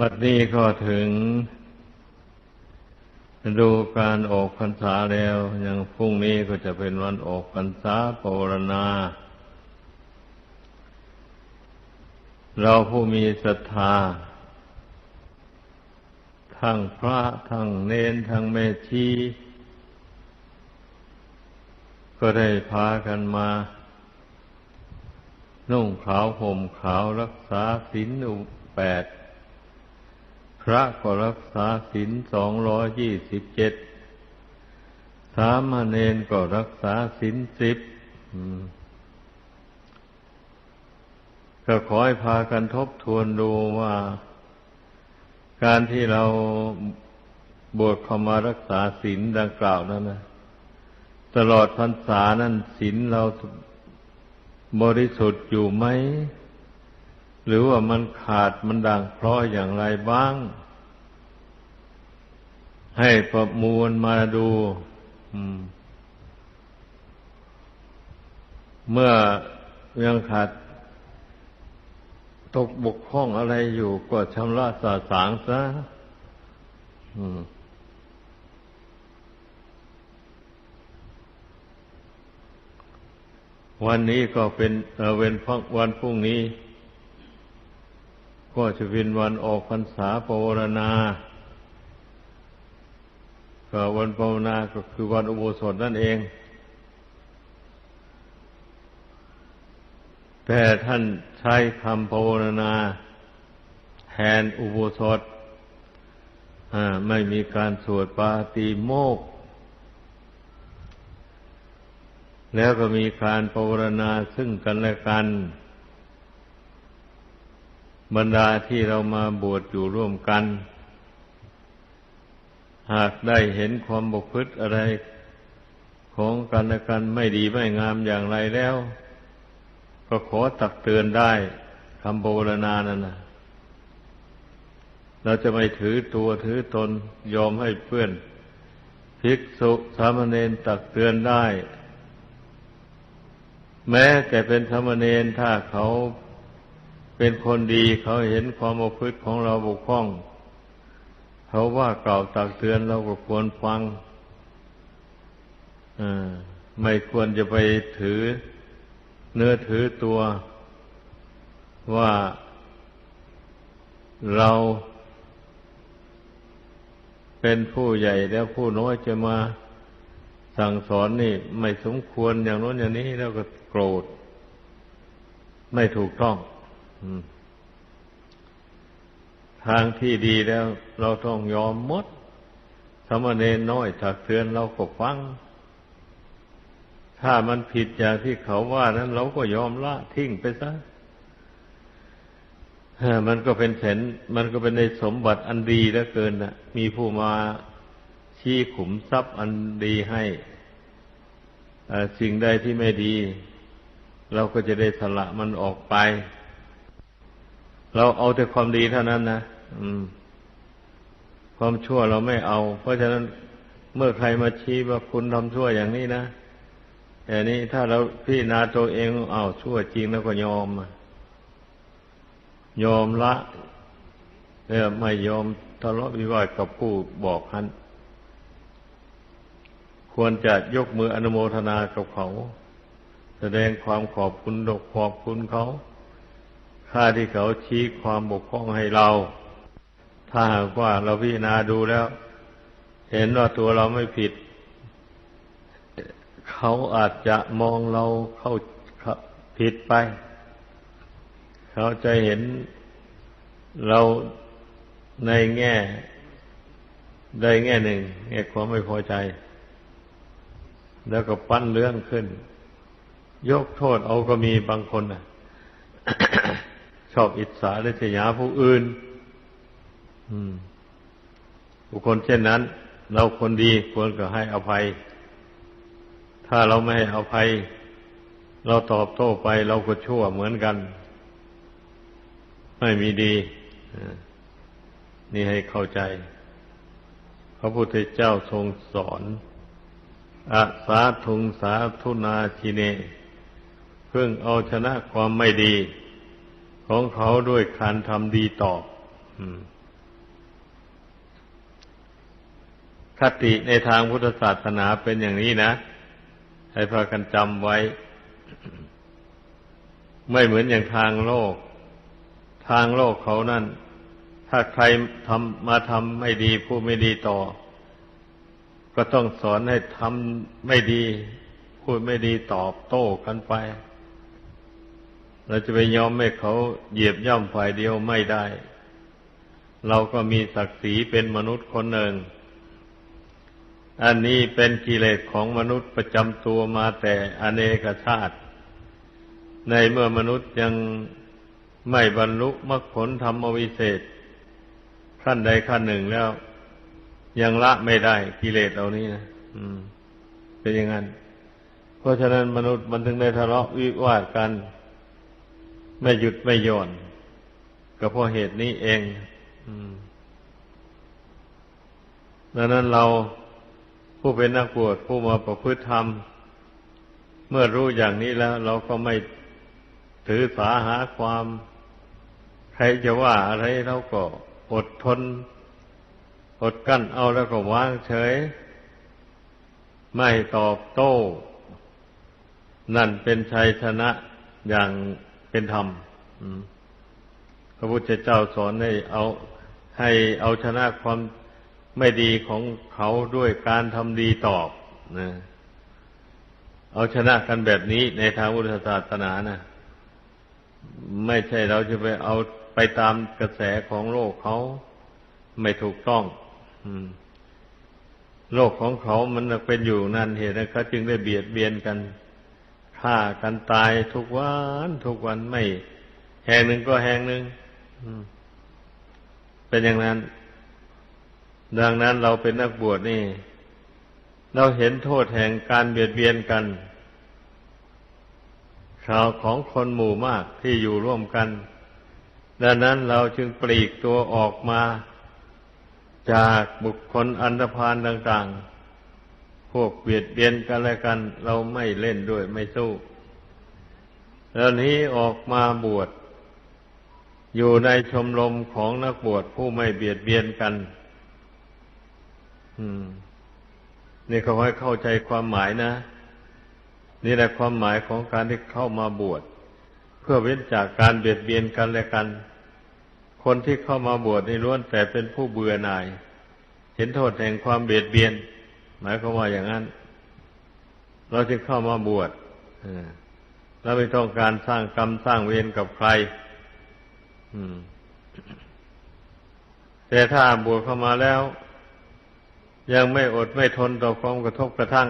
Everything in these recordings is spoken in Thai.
บัดนี้ก็ถึงดูการออกพรรษาแล้วอย่างพรุ่งนี้ก็จะเป็นวันออกพรรษาปรณาเราผู้มีศรัทธา ทั้งพระทั้งเนนทั้งแม่ชีก็ได้พากันมานุ่งขาวห่มขาวรักษาศีลอุแปด พระก็รักษาศีลสองร้อยยี่สิบเจ็ดสามเณรก็รักษาศีลสิบก็ขอให้พากันทบทวนดูว่า การที่เราบวชเข้ามารักษาศีลดังกล่าวนั้นนะตลอดพรรษานั้นศีลเราบริสุทธิ์อยู่ไหม หรือว่ามันขาดมันด่างเพราะอย่างไรบ้าง ให้ประมวลมาดูเมื่อยังขาดตกบกพร่องอะไรอยู่ก็ชำระสาสางซะวันนี้ก็เป็นเว้นพักวันพรุ่งนี้ ก็จะเป็นวันออกพรรษาปวารณาก็วันภาวนาก็คือวันอุโบสถนั่นเอง แต่ท่านใช้คำภาวนาแทนอุโบสถไม่มีการสวดปาติโมก แล้วก็มีการภาวนาซึ่งกันและกัน บรรดาที่เรามาบวชอยู่ร่วมกัน หากได้เห็นความบกพร่องอะไรของกันและกันไม่ดีไม่งามอย่างไรแล้ว ก็ขอตักเตือนได้คำโบรณานั่นนะเราจะไม่ถือตัวถือตนยอมให้เพื่อนภิกษุสามเณรตักเตือนได้ แม้แต่เป็นสามเณรถ้าเขา เป็นคนดีเขาเห็นความอพฤติของเราบกพร่อง เขาว่ากล่าวตักเตือนเราก็ควรฟังไม่ควรจะไปถือเนื้อถือตัวว่าเราเป็นผู้ใหญ่แล้วผู้น้อยจะมาสั่งสอนนี่ไม่สมควรอย่างโน้นอย่างนี้แล้วก็โกรธ ไม่ถูกต้อง ทางที่ดีแล้ว เราต้องยอมมดสมณเณรน้อยถักเตือนเราก็ฟัง ถ้ามันผิดอย่างที่เขาว่านั้น เราก็ยอมละทิ้งไปซะมันก็เป็นแสนมันก็เป็นในสมบัติอันดีเหลือเกินนะมีผู้มาชี้ขุมทรัพย์อันดีให้สิ่งใดที่ไม่ดี เราก็จะได้สละมันออกไป เราเอาแต่ความดีเท่านั้นนะความชั่วเราไม่เอา เพราะฉะนั้นเมื่อใครมาชี้ว่าคุณทำชั่วอย่างนี้นะแต่นี้ถ้าเราพี่นาตัวเองเอาชั่วจริงแล้วก็ยอมยอมละเออไม่ยอมทะเลาะวิวาทกับผู้บอกฮันควรจะยกมืออนุโมทนากับเขา แสดงความขอบคุณดกขอบคุณเขา ค่าที่เขาชี้ความบกพร่องให้เรา ถ้าหากว่าเราพิจารณาดูแล้ว เห็นว่าตัวเราไม่ผิด เขาอาจจะมองเราเข้าผิดไป เขาจะเห็นเราในแง่ใดแง่หนึ่งแง่ความไม่พอใจ แล้วก็ปั้นเรื่องขึ้น ยกโทษเอาก็มีบางคนนะ ชอบอิจฉาและเฉยาผู้อื่นบุคคลเช่นนั้น เราคนดีควรก็ให้อภัย ถ้าเราไม่ให้อภัย เราตอบโต้ไปเราก็ชั่วเหมือนกัน ไม่มีดี นี่ให้เข้าใจ พระพุทธเจ้าทรงสอนอาสาทุงสาทุนาชิเน เพื่อเอาชนะความไม่ดี ของเขาด้วยการทำดีตอบคติในทางพุทธศาสนาเป็นอย่างนี้นะ ให้พากันจำไว้ ไม่เหมือนอย่างทางโลก ทางโลกเขานั่น ถ้าใครทำมาทำไม่ดีผู้ไม่ดีต่อ ก็ต้องสอนให้ทำไม่ดี พูดไม่ดีตอบโต้กันไป เราจะไปยอมให้เขาเหยียบย่ำฝ่ายเดียวไม่ได้ เราก็มีศักดิ์ศรีเป็นมนุษย์คนหนึ่ง อันนี้เป็นกิเลสของมนุษย์ประจำตัวมาแต่อเนกชาติ ในเมื่อมนุษย์ยังไม่บรรลุมรรคผลธรรมวิเศษขั้นใดขั้นหนึ่งแล้ว ยังละไม่ได้กิเลสเหล่านี้นะอืม เป็นอย่างนั้น เพราะฉะนั้นมนุษย์มันถึงได้ทะเลาะวิวาทกัน ไม่หยุดไม่หย่อนก็เพราะเหตุนี้เองดังนั้นเราผู้เป็นนักบวชผู้มาประพฤติธรรม เมื่อรู้อย่างนี้แล้ว เราก็ไม่ถือสาหาความ ใครจะว่าอะไรเราก็อดทน อดกั้นเอาแล้วก็วางเฉย ไม่ตอบโต้ นั่นเป็นชัยชนะอย่าง เป็นธรรมพระพุทธเจ้าสอนให้เอาให้เอาชนะความไม่ดีของเขาด้วยการทำดีตอบนะเอาชนะกันแบบนี้ในทางพุทธศาสนานะไม่ใช่เราจะไปเอาไปตามกระแสของโลกเขาไม่ถูกต้องโลกของเขามันเป็นอยู่นั่นเหตุนะเขาจึงได้เบียดเบียนกัน ฆ่ากันตายทุกวันทุกวันไม่แห่งหนึ่งก็แห่งหนึ่งเป็นอย่างนั้น ดังนั้นเราเป็นนักบวชนี่ เราเห็นโทษแห่งการเบียดเบียนกันข่าวของคนหมู่มากที่อยู่ร่วมกัน ดังนั้นเราจึงปลีกตัวออกมา จากบุคคลอันธพาลต่าง ๆ พวกเบียดเบียนกันและกัน เราไม่เล่นด้วยไม่สู้ แล้วนี้ออกมาบวชอยู่ในชมรมของนักบวชผู้ไม่เบียดเบียนกันนี่เขาให้เข้าใจความหมายนะ นี่แหละความหมายของการที่เข้ามาบวชเพื่อเว้นจากการเบียดเบียนกันและกัน คนที่เข้ามาบวชในล้วนแต่เป็นผู้เบื่อหน่าย เห็นโทษแห่งความเบียดเบียน หมายความว่าอย่างนั้น เราจึงเข้ามาบวชเราไม่ต้องการสร้างกรรมสร้างเวรกับใครแต่ถ้าบวชเข้ามาแล้ว ยังไม่อดไม่ทนต่อความกระทบกระทั่ง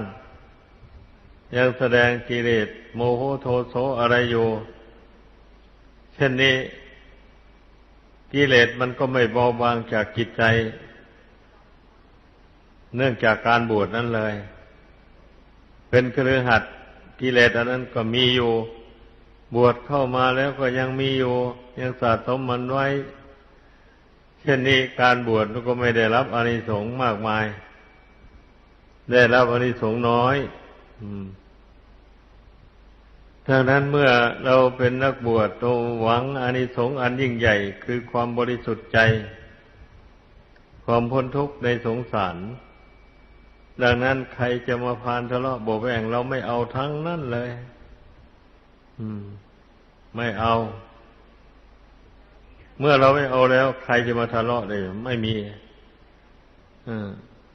ยังแสดงกิเลสโมโหโทโสอะไรอยู่ เช่นนี้กิเลสมันก็ไม่เบาบางจากจิตใจ เนื่องจากการบวชนั้นเลย เป็นเครือหัดกิเลสอันนั้นก็มีอยู่ บวชเข้ามาแล้วก็ยังมีอยู่ ยังสะสมมันไว้ เช่นนี้การบวชก็ไม่ได้รับอานิสงส์มากมาย ได้รับอานิสงส์น้อยดังนั้นเมื่อเราเป็นนักบวชตรงหวังอานิสงส์อันยิ่งใหญ่ คือความบริสุทธิ์ใจ ความพ้นทุกข์ในสงสาร ดังนั้นใครจะมาพานทะเลาะโบแวงเราไม่เอาทั้งนั้นเลยไม่เอา เมื่อเราไม่เอาแล้ว ใครจะมาทะเลาะได้ไม่มี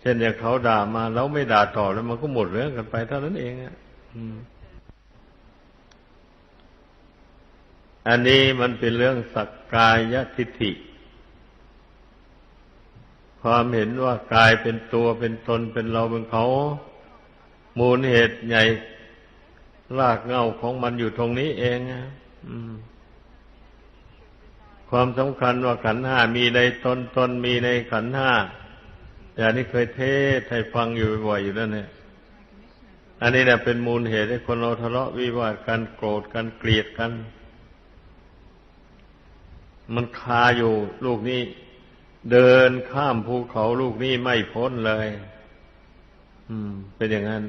เช่นอย่างเขาด่ามาเราไม่ด่าต่อแล้วมันก็หมดเรื่องกันไปเท่านั้นเองอะอันนี้มันเป็นเรื่องสักกายทิฏฐิ ความเห็นว่ากายเป็นตัวเป็นตนเป็นเราเป็นเขา มูลเหตุใหญ่รากเงาของมันอยู่ตรงนี้เองอะความสำคัญว่าขันห้ามีในตนตนมีในขันห้าอย่างนี้เคยเทศให้ฟังอยู่บ่อยอยู่แล้วเนี่ยอันนี้เนี่ยเป็นมูลเหตุให้คนเราทะเลาะวิวาทกันโกรธกันเกลียดกัน มันคาอยู่ลูกนี้ เดินข้ามภูเขาลูกนี้ไม่พ้นเลย อืม เป็นอย่างนั้น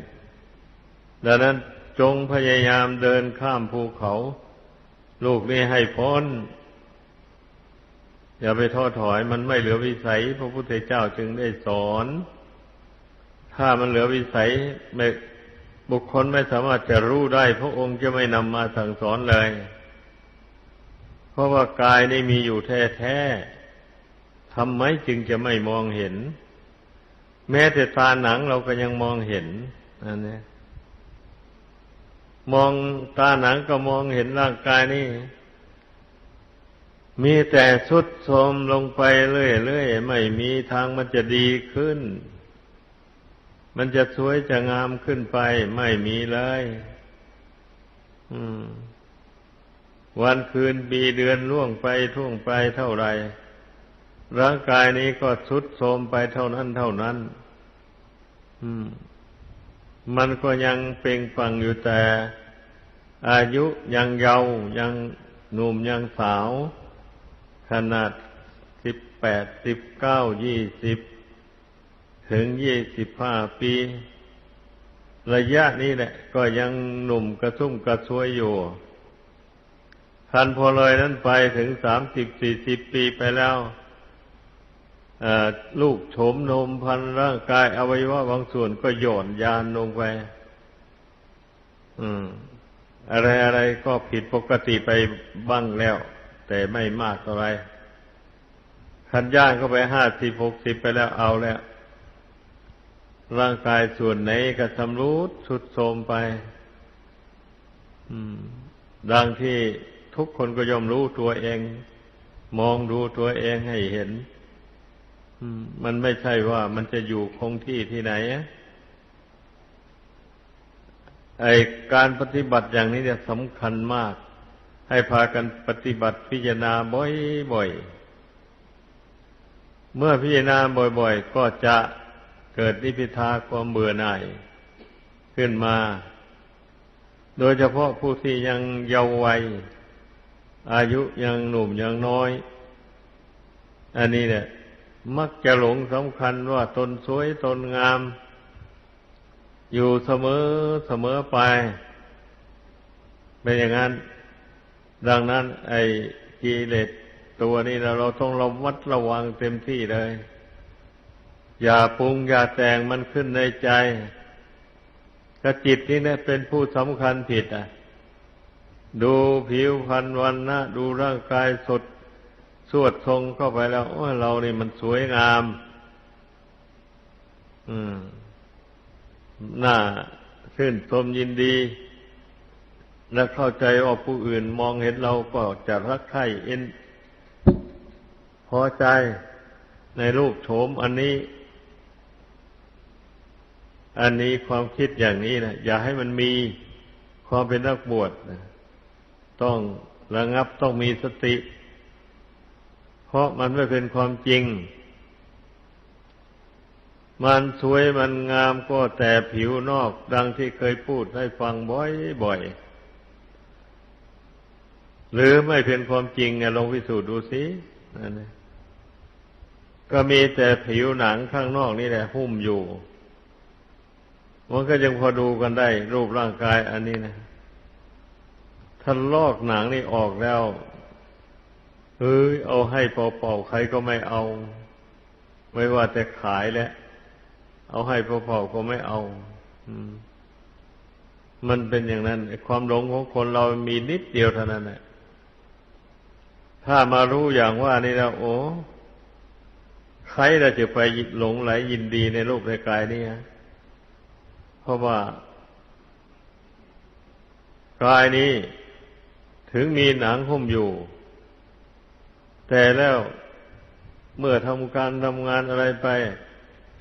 ดังนั้นจงพยายามเดินข้ามภูเขา ลูกนี้ให้พ้น อย่าไปท้อถอยมันไม่เหลือวิสัย พระพุทธเจ้าจึงได้สอน ถ้ามันเหลือวิสัยไม่บุคคลไม่สามารถจะรู้ได้ พระองค์จะไม่นำมาสั่งสอนเลย เพราะว่ากายนี่มีอยู่แท้ๆ ทำไมจึงจะไม่มองเห็น แม้แต่ตาหนังเราก็ยังมองเห็นอันนี้มองตาหนังก็มองเห็นร่างกายนี่ มีแต่สุดโทมลงไปเรื่อยๆไม่มีทางมันจะดีขึ้น มันจะสวยจะงามขึ้นไป ไม่มีเลยวันคืนปีเดือนล่วงไปท่วงไปเท่าไหร่ ร่างกายนี้ก็สุดโทรมไปเท่านั้นเท่านั้น อืม มันก็ยังเป่งปังอยู่แต่ อายุยังเยาว์ยังหนุ่มยังสาว ขนาดสิบแปดสิบเก้ายี่สิบถึงยี่สิบห้าปี ระยะนี้แหละ ก็ยังหนุ่มกระชุ่มกระชวยอยู่ทันพอเลยนั้นไปถึงสามสิบสี่สิบปีไปแล้ว ลูกโฉมนมพันร่างกายอวัยวะบางส่วนก็โยนยานลงไปอืมอะไรอะไรก็ผิดปกติไปบ้างแล้ว แต่ไม่มากเท่าไรขันย่างเข้าไปห้าสิบหกสิบไปแล้วเอาแล้ว ร่างกายส่วนไหนก็ชำรุดสุดโทมไปดังที่ทุกคนก็ยอมรู้ตัวเอง มองดูตัวเองให้เห็น มันไม่ใช่ว่ามันจะอยู่คงที่ที่ไหนไอการปฏิบัติอย่างนี้เนี่ยสำคัญมาก ให้พากันปฏิบัติพิจารณาบ่อยๆ เมื่อพิจารณาบ่อยๆ ก็จะเกิดนิพิทาความเบื่อหน่าย ขึ้นมา โดยเฉพาะผู้ที่ยังเยาว์วัย อายุยังหนุ่มยังน้อย อันนี้เนี่ย มักจะหลงสำคัญว่าตนสวยตนงาม อยู่เสมอเสมอไป เป็นอย่างนั้น ดังนั้น ไอ้กิเลสตัวนี้เราเราต้องระมัดระวังเต็มที่เลย อย่าปรุงอย่าแต่งมันขึ้นในใจกระจิตนี่เนี่ยเป็นผู้สำคัญผิดอะ ดูผิวพรรณวันนะดูร่างกายสด สวดทรงเข้าไปแล้วโอ้เรานี่มันสวยงาม อืมน่าชื่นชมยินดี และเข้าใจว่าผู้อื่นมองเห็นเราก็จะรักใคร่เอ็นพอใจในรูปโฉมอันนี้ อันนี้ความคิดอย่างนี้นะอย่าให้มันมีความเป็นนักบวชนะต้องระงับต้องมีสติ เพราะมันไม่เป็นความจริง มันสวยมันงามก็แต่ผิวนอกดังที่เคยพูดให้ฟังบ่อยๆ หรือไม่เป็นความจริงเนี่ยลองพิสูจน์ดูสินั่นก็มีแต่ผิวหนังข้างนอกนี่แหละหุ้มอยู่ มันก็ยังพอดูกันได้ รูปร่างกายอันนี้นะ ถ้าลอกหนังนี่ออกแล้ว เฮ้ยเอาให้เป่าๆใครก็ไม่เอา ไม่ว่าแต่ขายแล้วเอาให้เป่าๆก็ไม่เอามันเป็นอย่างนั้นความหลงของคนเรามีนิดเดียวเท่านั้นแหละถ้ามารู้อย่างว่านี่แล้วโอ้ใครเราจะไปหลงไหลยินดีในรูปในกายนี่ฮะเพราะว่ากายนี้ถึงมีหนังหุ้มอยู่ แต่แล้วเมื่อทำการทำงานอะไรไป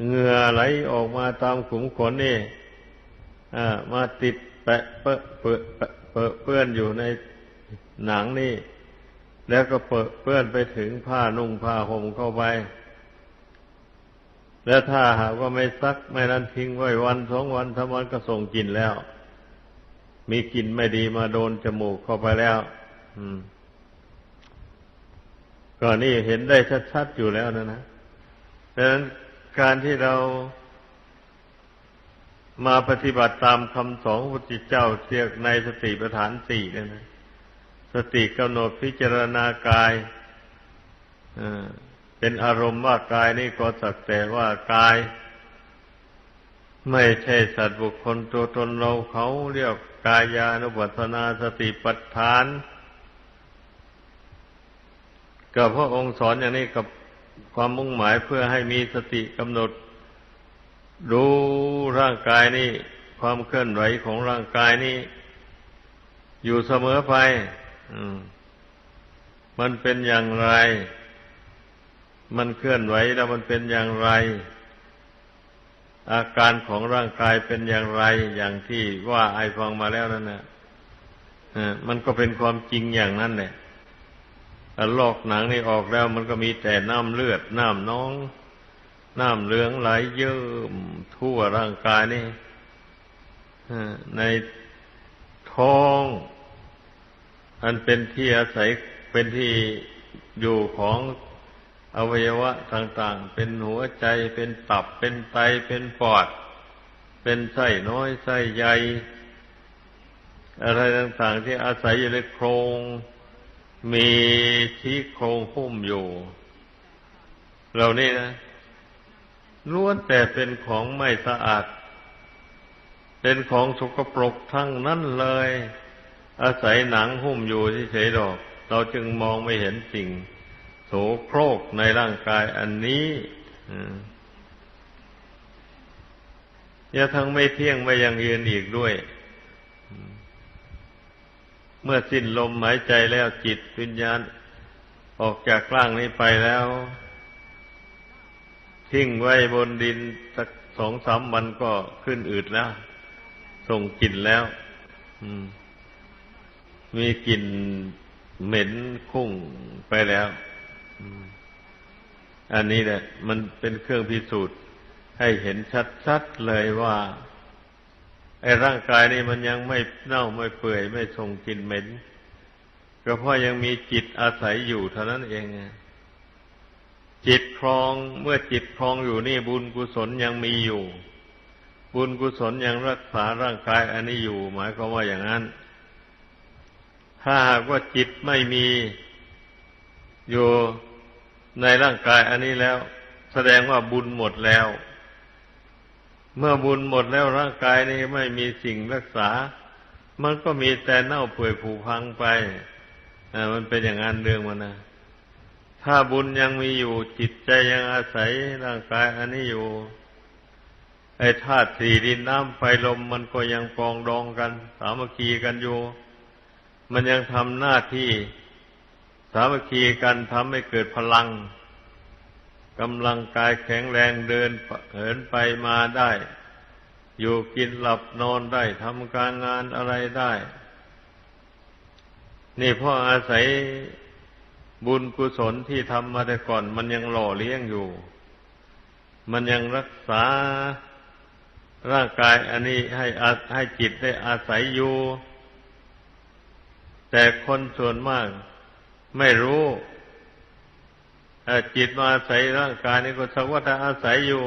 เหงื่อไหลออกมาตามขุมขนนี่มาติดแปะเปื้อเปื้อเปื้อนอยู่ในหนังนี่ แล้วก็เปื้อเปื้อนไปถึงผ้านุ่งผ้าห่มเข้าไป แล้วถ้าหากว่าไม่ซักไม่นั้นทิ้งไว้วันสองวันทำวันก็ส่งกลิ่นแล้ว มีกลิ่นไม่ดีมาโดนจมูกเข้าไปแล้ว อืม ก็นี่เห็นได้ชัดๆอยู่แล้วนะนะดังนั้นการที่เรามาปฏิบัติตามคำสอนพระพุทธเจ้าเรียกในสติปัฏฐานสี่เนี่ยนะสติกำหนดพิจารณากายเป็นอารมณ์ว่ากายนี่ก็สักแต่ว่ากาย ไม่ใช่สัตว์บุคคลตัวตนเราเขาเรียกกายานุปัสสนาสติปัฏฐาน ก็พระองค์สอนอย่างนี้กับความมุ่งหมายเพื่อให้มีสติกำหนด ดูร่างกายนี่ความเคลื่อนไหวของร่างกายนี่อยู่เสมอไปมันเป็นอย่างไร มันเคลื่อนไหวแล้วมันเป็นอย่างไร อาการของร่างกายเป็นอย่างไร อย่างที่ว่าไอฟังมาแล้วนั่นนะมันก็เป็นความจริงอย่างนั้นแหละ ลอกหนังนี่ออกแล้ว มันก็มีแต่น้ำเลือด น้ำน้อง น้ำเหลืองไหลเยิ้มทั่วร่างกายนี่ในท้อง อันเป็นที่อาศัยเป็นที่อยู่ของอวัยวะต่าง ๆ เป็นหัวใจเป็นตับเป็นไตเป็นปอด เป็นไส้น้อยไส้ใหญ่อะไรต่าง ๆ ที่อาศัยอยู่ในโครง มีที่โครงหุ้มอยู่ เหล่านี้นะล้วนแต่เป็นของไม่สะอาด เป็นของสกปรกทั้งนั้นเลย อาศัยหนังหุ้มอยู่ที่เฉยดอก เราจึงมองไม่เห็นสิ่ง โสโครกในร่างกายอันนี้อย่าทั้งไม่เที่ยงไม่ยังยืนอีกด้วย เมื่อสิ้นลมหายใจแล้วจิตวิญญาณ ออกจากร่างนี้ไปแล้ว ทิ้งไว้บนดินสักสองสามวันก็ขึ้นอืดแล้ว ส่งกลิ่นแล้วมีกลิ่นเหม็นคุ้งไปแล้วอันนี้แหละ มันเป็นเครื่องพิสูจน์ให้เห็นชัดๆเลยว่า ร่างกายนี่มันยังไม่เน่าไม่เปื่อย ไม่ส่งกลิ่นเหม็น ก็เพราะยังมีจิตอาศัยอยู่เท่านั้นเอง จิตครองเมื่อจิตครองอยู่นี่บุญกุศลยังมีอยู่ บุญกุศลยังรักษาร่างกายอันนี้อยู่ หมายความว่าอย่างนั้น ถ้าหากว่าจิตไม่มีอยู่ในร่างกายอันนี้แล้ว แสดงว่าบุญหมดแล้ว เมื่อบุญหมดแล้วร่างกายนี้ไม่มีสิ่งรักษา มันก็มีแต่เน่าเปื่อยผุพังไปมันเป็นอย่างนั้นเรื่องมันนะถ้าบุญยังมีอยู่จิตใจยังอาศัยร่างกายอันนี้อยู่ ไอ้ธาตุสี่ดินน้ำไฟลมมันก็ยังปองดองกัน สามัคคีกันอยู่ มันยังทำหน้าที่ สามัคคีกันทำให้เกิดพลัง กำลังกายแข็งแรงเดินเหินไปมาได้ อยู่กินหลับนอนได้ทำการงานอะไรได้ นี่พราะอาศัยบุญกุศลที่ทำมาแต่ก่อน มันยังหล่อเลี้ยงอยู่ มันยังรักษาร่างกายอันนี้ให้ให้จิตได้อาศัยอยู่ แต่คนส่วนมากไม่รู้ จิตมาอาศัยร่างกายนี่ก็สักว่าถ้าอาศัยอยู่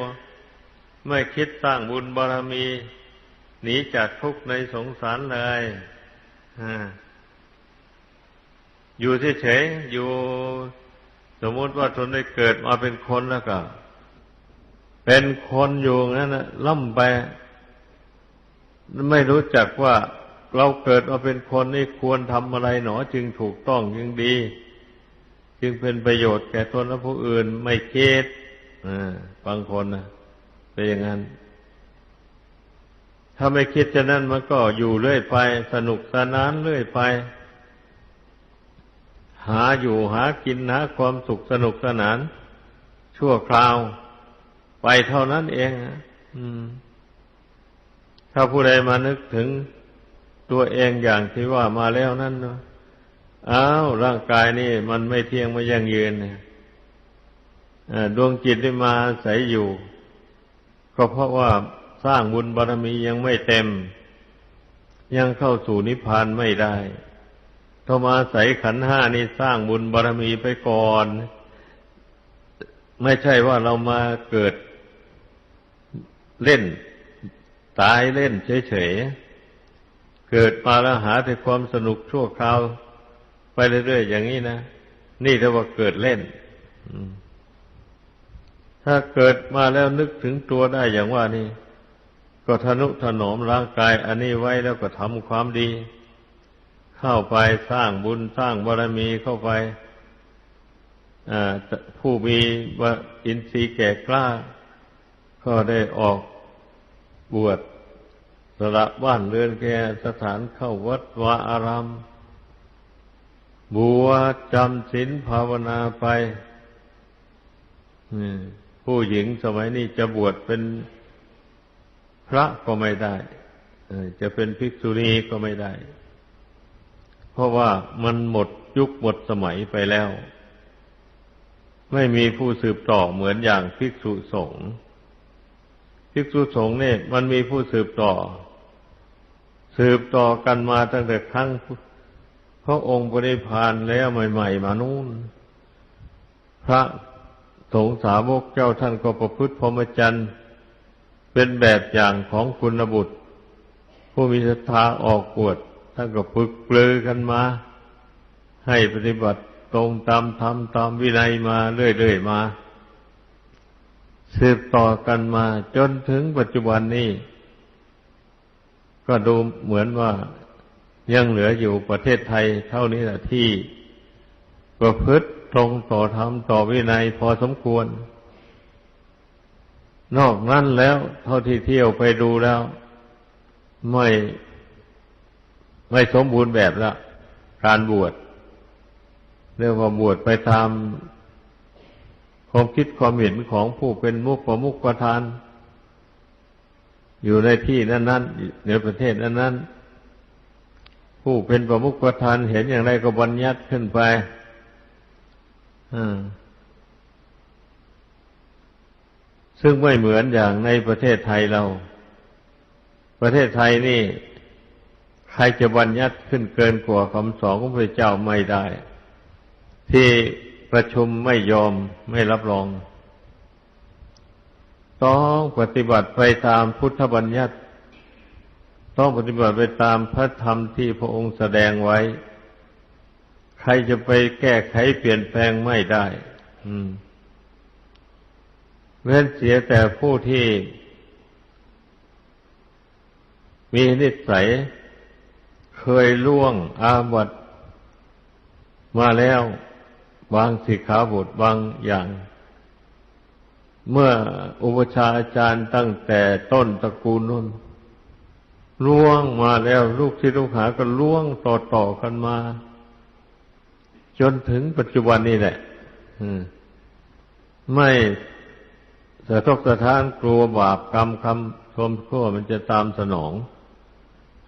ไม่คิดสร้างบุญบารมี หนีจากทุกข์ในสงสารเลยอยู่เฉยๆอยู่ สมมติว่าทนได้เกิดมาเป็นคนแล้วก็ เป็นคนอยู่งั้นนะล่ำไปไม่รู้จักว่าเราเกิดมาเป็นคนนี่ควรทำอะไรหนอจึงถูกต้องจึงดี จึงเป็นประโยชน์แก่ตนและผู้อื่นไม่คิดบางคนนะเป็นอย่างนั้น ถ้าไม่คิดจะนั้นมันก็อยู่เรื่อยไป สนุกสนานเรื่อยไป หาอยู่หากินหาความสุขสนุกสนาน ชั่วคราว ไปเท่านั้นเองถ้าผู้ใดมานึกถึงตัวเองอย่างที่ว่ามาแล้วนั่นเนาะ อ้าวร่างกายนี่มันไม่เที่ยงไม่ยั่งยืนเนี่ยดวงจิตได้มาใส่อยู่ ก็เพราะว่าสร้างบุญบารมียังไม่เต็ม ยังเข้าสู่นิพพานไม่ได้ต้องมาใสขันห้านี่สร้างบุญบารมีไปก่อน ไม่ใช่ว่าเรามาเกิดเล่น ตายเล่นเฉยๆเกิดมาแล้วหาแต่ความสนุกชั่วคราว เรื่อยๆอย่างนี้นะ นี่เรียกว่าเกิดเล่นถ้าเกิดมาแล้วนึกถึงตัวได้อย่างว่านี่ ก็ทนุถนอมร่างกาย อันนี้ไว้แล้วก็ทำความดี เข้าไปสร้างบุญสร้างบารมีเข้าไปผู้มีอินทรีย์แก่กล้า ก็ได้ออกบวชสละบ้านเรือนแก่สถานเข้าวัดวาอาราม บวชจำศีลภาวนาไปผู้หญิงสมัยนี้จะบวชเป็นพระก็ไม่ได้จะเป็นภิกษุณีก็ไม่ได้ เพราะว่ามันหมดยุคหมดสมัยไปแล้ว ไม่มีผู้สืบต่อเหมือนอย่างภิกษุสงฆ์ภิกษุสงฆ์เนี่ยมันมีผู้สืบต่อ สืบต่อกันมาตั้งแต่ครั้ง ระองค์บริพานแล้วใหม่ ๆ มานู่น พระสงฆ์สาวกเจ้าท่านก็ประพฤติพรหมจรรย์เป็นแบบอย่างของคุณบุตร ผู้มีศรัทธาออกปวดท่านก็ฝึกปลือกันมา ให้ปฏิบัติตรงตามธรรมตามวินัยมาเรื่อยๆมาสืบต่อกันมาจนถึงปัจจุบันนี้ ก็ดูเหมือนว่า ยังเหลืออยู่ประเทศไทยเท่านี้แหละที่ประพฤติตรงต่อธรรมต่อวินัยพอสมควร นอกนั้นแล้ว เท่าที่เที่ยวไปดูแล้ว ไม่ไม่สมบูรณ์แบบละการบวชเรียกว่าบวชไปตามความคิดความเห็นของผู้เป็นมุขประมุขประทาน อยู่ในที่นั้นๆในประเทศนั้นๆ ผู้เป็นประมุขประทานเห็นอย่างไรก็บัญญัติขึ้นไปซึ่งไม่เหมือนอย่างในประเทศไทยเรา ประเทศไทยนี่ ใครจะบัญญัติขึ้นเกินกว่าคำสอนของพระเจ้าไม่ได้ ที่ประชุมไม่ยอมไม่รับรอง ต้องปฏิบัติไปตามพุทธบัญญัติ ต้องปฏิบัติไปตามพระธรรมที่พระองค์แสดงไว้ ใครจะไปแก้ไขเปลี่ยนแปลงไม่ได้เว้นเสียแต่ผู้ที่ มีนิสัย เคยล่วงอาบัตมาแล้วบางสิกขาบทบางอย่าง เมื่ออุปชาอาจารย์ตั้งแต่ต้นตระกูลนุ่น ล่วงมาแล้ว ลูกที่ลูกหาก็ล่วงต่อต่อกันมา จนถึงปัจจุบันนี้แหละไม่สะทกสะท้านกลัวบาปกรรมคำชมชั่วมันจะตามสนอง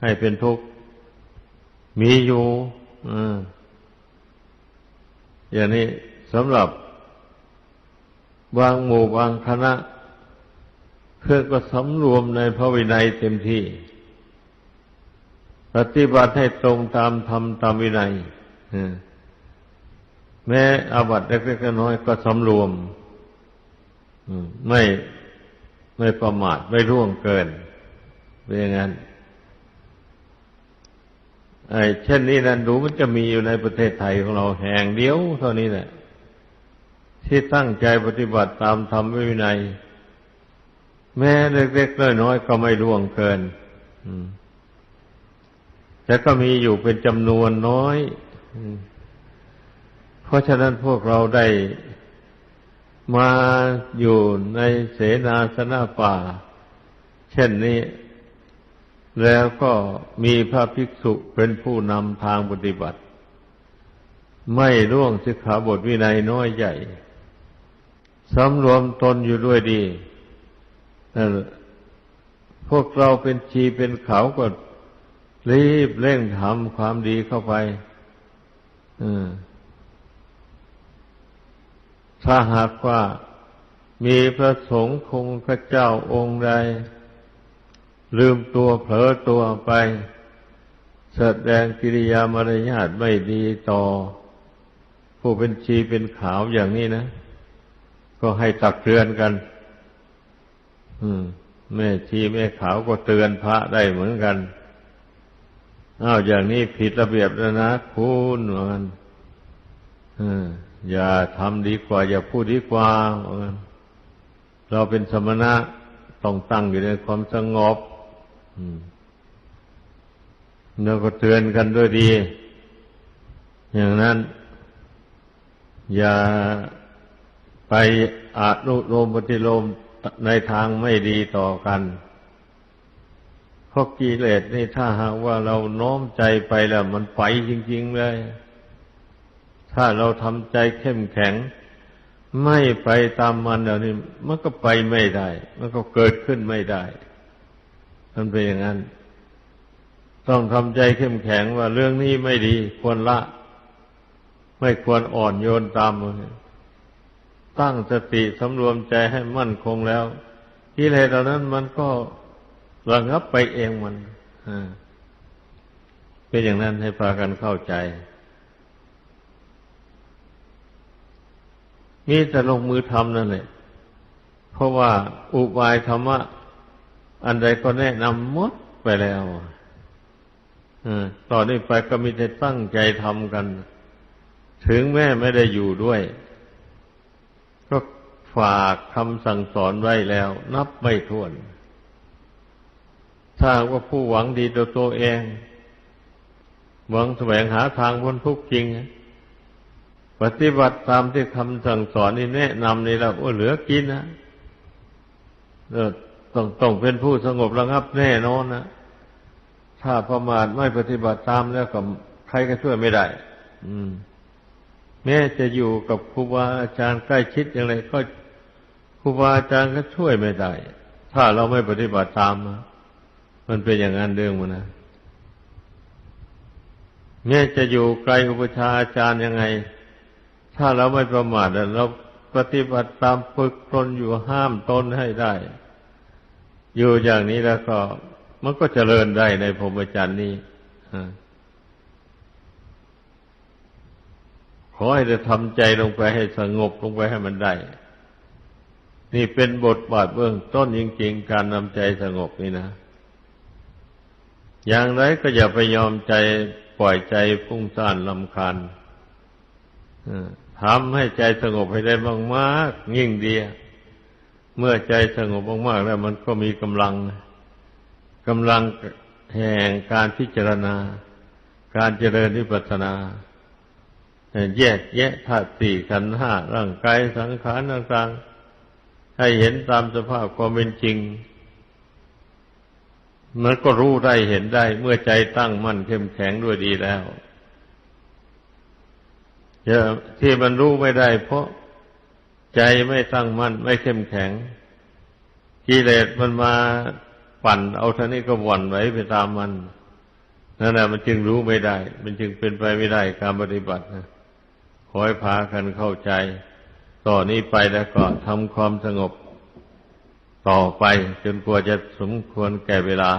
ให้เป็นทุกข์มีอยู่อย่างนี้สำหรับบางหมู่บางคณะเพื่อก็สำรวมในพระวินัยเต็มที่ ปฏิบัติให้ตรงตามธรรมตามวินัยแม้อาบัติเล็กๆน้อยก็สำรวมไม่ไม่ประมาทไม่ร่วงเกินเป็นอย่างนั้นไอ้เช่นนี้นั้นดูมันจะมีอยู่ในประเทศไทยของเราแห่งเดียวเท่านี้แหละที่ตั้งใจปฏิบัติตามธรรมวินัย แม้เล็กๆน้อยๆก็ไม่ร่วงเกิน แต่ก็มีอยู่เป็นจำนวนน้อย เพราะฉะนั้นพวกเราได้มาอยู่ในเสนาสนะป่า เช่นนี้ แล้วก็มีพระภิกษุเป็นผู้นำทางปฏิบัติ ไม่ร่วงสิกขาบทวินัยน้อยใหญ่สำรวมตนอยู่ด้วยดี พวกเราเป็นชีเป็นเขาก็ รีบเร่งทำความดีเข้าไปถ้าหากว่ามีพระสงฆ์คงพระเจ้าองค์ใด ลืมตัวเผลอตัวไป แสดงกิริยามารยาทไม่ดีต่อ ผู้เป็นชีเป็นขาวอย่างนี้นะ ก็ให้ตักเตือนกัน อืม แม่ชีแม่ขาวก็เตือนพระได้เหมือนกัน อ้าวอย่างนี้ผิดระเบียบแล้วนะคุณเหมือนกันอย่าทำดีกว่า อย่าพูดดีกว่าเราเป็นสมณะต้องตั้งอยู่ในความสงบอืมแล้วก็เตือนกันด้วยดี อย่างนั้น อย่าไปอานุโลมปฏิโลมในทางไม่ดีต่อกัน เพราะกิเลสนี่ถ้าหากว่าเราน้อมใจไปแล้วมันไปจริง ๆเลย ถ้าเราทำใจเข้มแข็ง ไม่ไปตามมันเดี๋ยวนี้มันก็ไปไม่ได้ มันก็เกิดขึ้นไม่ได้ มันเป็นอย่างนั้น ต้องทำใจเข้มแข็งว่าเรื่องนี้ไม่ดีควรละ ไม่ควรอ่อนโยนตามมันตั้งสติสำรวมใจให้มั่นคงแล้วกิเลสเหล่านั้นมันก็ ระงับไปเองมันเป็นอย่างนั้นให้พากันเข้าใจ มีแต่ลงมือทำนั่นแหละ เพราะว่าอุบายธรรมะ อันใดก็แนะนำหมดไปแล้วต่อนนี้ไปก็มีแต่ตั้งใจทำกัน ถึงแม่ไม่ได้อยู่ด้วย ก็ฝากคำสั่งสอนไว้แล้ว นับไม่ถ้วน ถ้าว่าผู้หวังดีต่อตัวเอง หวังแสวงหาทางพ้นทุกข์จริง ปฏิบัติตามที่คำสั่งสอนนี่แนะนำนี่แล้วโอ้เหลือกินนะต้องต้องเป็นผู้สงบระงับแน่นอนนะถ้าประมาทไม่ปฏิบัติตามแล้วก็ใครก็ช่วยไม่ได้ อืม แม้จะอยู่กับครูบาอาจารย์ใกล้ชิดอย่างไรก็ครูบาอาจารย์ก็ช่วยไม่ได้ ถ้าเราไม่ปฏิบัติตามนะ มันเป็นอย่างนั้นเรื่องมันนะแม้จะอยู่ไกลอุปชาอาจารย์ยังไง ถ้าเราไม่ประมาทเราปฏิบัติตามฝึกตนอยู่ห้ามตนให้ได้ อยู่อย่างนี้แล้วก็มันก็เจริญได้ในพรหมจรรย์นี้ขอให้จะทำใจลงไปให้สงบลงไปให้มันได้ นี่เป็นบทบาทเบื้องต้นจริงๆการนำใจสงบนี่นะ อย่างไรก็อย่าไปยอมใจปล่อยใจฟุ้งซ่านลำคาญทำให้ใจสงบให้ได้มากๆยิ่งดี เมื่อใจสงบมากๆแล้วมันก็มีกำลังกำลังแห่งการพิจารณา การเจริญวิปัสสนาแยกแยะธาตุสี่ขันธ์ห้าร่างกายสังขารต่างๆให้เห็นตามสภาพความเป็นจริง มันก็รู้ได้เห็นได้ เมื่อใจตั้งมั่นเข้มแข็งด้วยดีแล้วที่มันรู้ไม่ได้ เพราะใจไม่ตั้งมั่นไม่เข้มแข็งกิเลสมันมาปั่น เอาท่านี้ก็หวั่นไหวไปตามมันนั่นแหละมันจึงรู้ไม่ได้ มันจึงเป็นไปไม่ได้การปฏิบัตินะขอให้พากันเข้าใจ ต่อนนี้ไปแล้วก็ทำความสงบ ต่อไปจนกว่าจะสมควรแก่เวลา